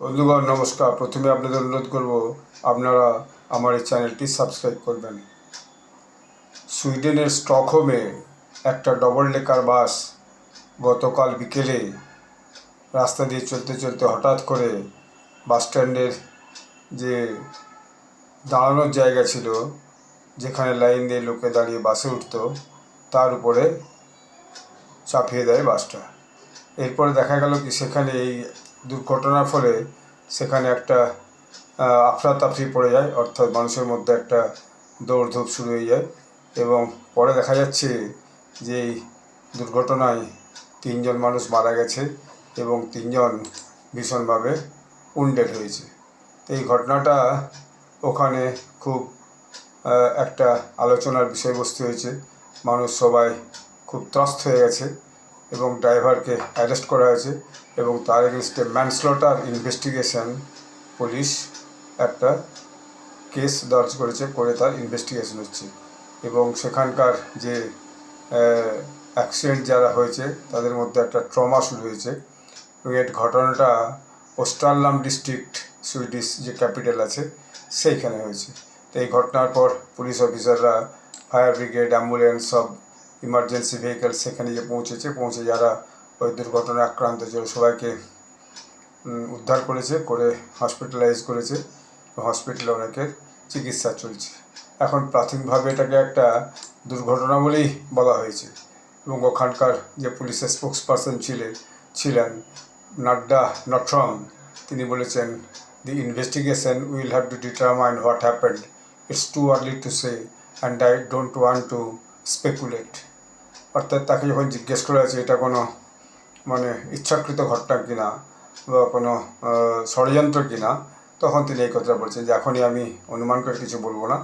বন্ধুগণ, নমস্কার। প্রথমে আপনাদের অনুরোধ করব, আপনারা আমার এই চ্যানেলটি সাবস্ক্রাইব করবেন। সুইডেনের স্টকহোমে একটা ডবল ডেকার বাস গতকাল বিকেলে রাস্তা দিয়ে চলতে চলতে হঠাৎ করে বাস স্ট্যান্ডের যে দাঁড়ানোর জায়গা ছিল, যেখানে লাইন দিয়ে লোকে দাঁড়িয়ে বাসে উঠতো, তার উপরে চাপিয়ে দেয় বাসটা। এরপরে দেখা গেল কি, সেখানে এই দুর্ঘটনার ফলে সেখানে একটা আফরাতাফরি পড়ে যায়, অর্থাৎ মানুষের মধ্যে একটা দৌড়ধূপ শুরু হয়ে যায়। এবং পরে দেখা যাচ্ছে যে এই দুর্ঘটনায় তিনজন মানুষ মারা গেছে এবং তিনজন ভীষণভাবে উন্ডেড হয়েছে। এই ঘটনাটা ওখানে খুব একটা আলোচনার বিষয়বস্তু হয়েছে। মানুষ সবাই খুব ত্রস্ত হয়ে গেছে। এবং ড্রাইভারকে অ্যারেস্ট করা হয়েছে এবং তার এগেনস্টে ম্যানস্লটার ইনভেস্টিগেশন পুলিশ একটা কেস দর্জ করেছে, করে তার ইনভেস্টিগেশন হচ্ছে। এবং সেখানকার যে অ্যাক্সিডেন্ট যারা হয়েছে, তাদের মধ্যে একটা ট্রমা শুরু হয়েছে। এর ঘটনাটা ওস্টারলাম ডিস্ট্রিক্ট সুইডিশ যে ক্যাপিটাল আছে, সেইখানে হয়েছে। তো এই ঘটনার পর পুলিশ অফিসাররা ফায়ার ব্রিগেড অ্যাম্বুলেন্স সব ইমার্জেন্সি ভেহিকেল সেখানে গিয়ে পৌঁছেছে, পৌঁছে যারা ওই দুর্ঘটনায় আক্রান্ত ছিল সবাইকে উদ্ধার করেছে, করে হসপিটালাইজ করেছে। হসপিটালে অনেকের চিকিৎসা চলছে। এখন প্রাথমিকভাবে এটাকে একটা দুর্ঘটনা বলেই বলা হয়েছে। এবং ওখানকার যে পুলিশের স্পোক্স পারসন ছিলেন ছিলেন নাড্ডা নট্রম তিনি বলেছেন the investigation will have to determine what happened it's too early to say and I don't want to speculate অর্থাৎ তাকে যখন জিজ্ঞেস করা হয়েছে, এটা কোনো মানে ইচ্ছাকৃত ঘটনা কিনা বা কোনো ষড়যন্ত্র কিনা তখন তিনি এই কথাটা বলছেন যে, এখনই আমি অনুমান করে কিছু বলব না।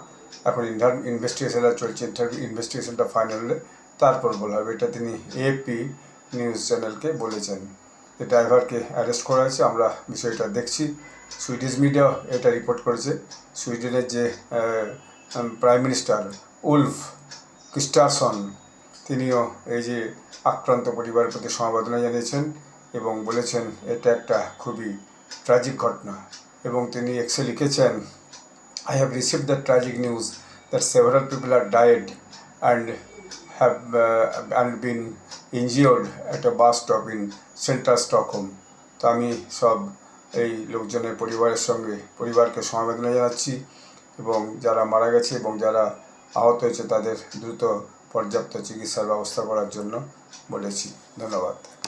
এখন ইন্টার ইনভেস্টিগেশনটা চলছে ইনভেস্টিগেশনটা ফাইনাল হলে তারপর বলা হবে। এটা তিনি এপি নিউজ চ্যানেলকে বলেছেন। যে ড্রাইভারকে অ্যারেস্ট করা হয়েছে। আমরা বিষয়টা দেখছি। সুইডিশ মিডিয়া এটা রিপোর্ট করেছে। সুইডেনের যে প্রাইম মিনিস্টার উলফ ক্রিস্টারসন তিনিও এই যে আক্রান্ত পরিবারের প্রতি সমবেদনা জানিয়েছেন এবং বলেছেন, এটা একটা খুবই ট্র্যাজিক ঘটনা এবং তিনি এক্সে লিখেছেন I have received the tragic news that several people are died and have and been injured at a bus stop in central Stockholm. তো আমি সব এই লোকজনের পরিবারের সঙ্গে, পরিবারকে সমবেদনা জানাচ্ছি এবং যারা মারা গেছে এবং যারা আহত হয়েছে তাদের দ্রুত পর্যাপ্ত চিকিৎসার ব্যবস্থা করার জন্য বলেছি। ধন্যবাদ।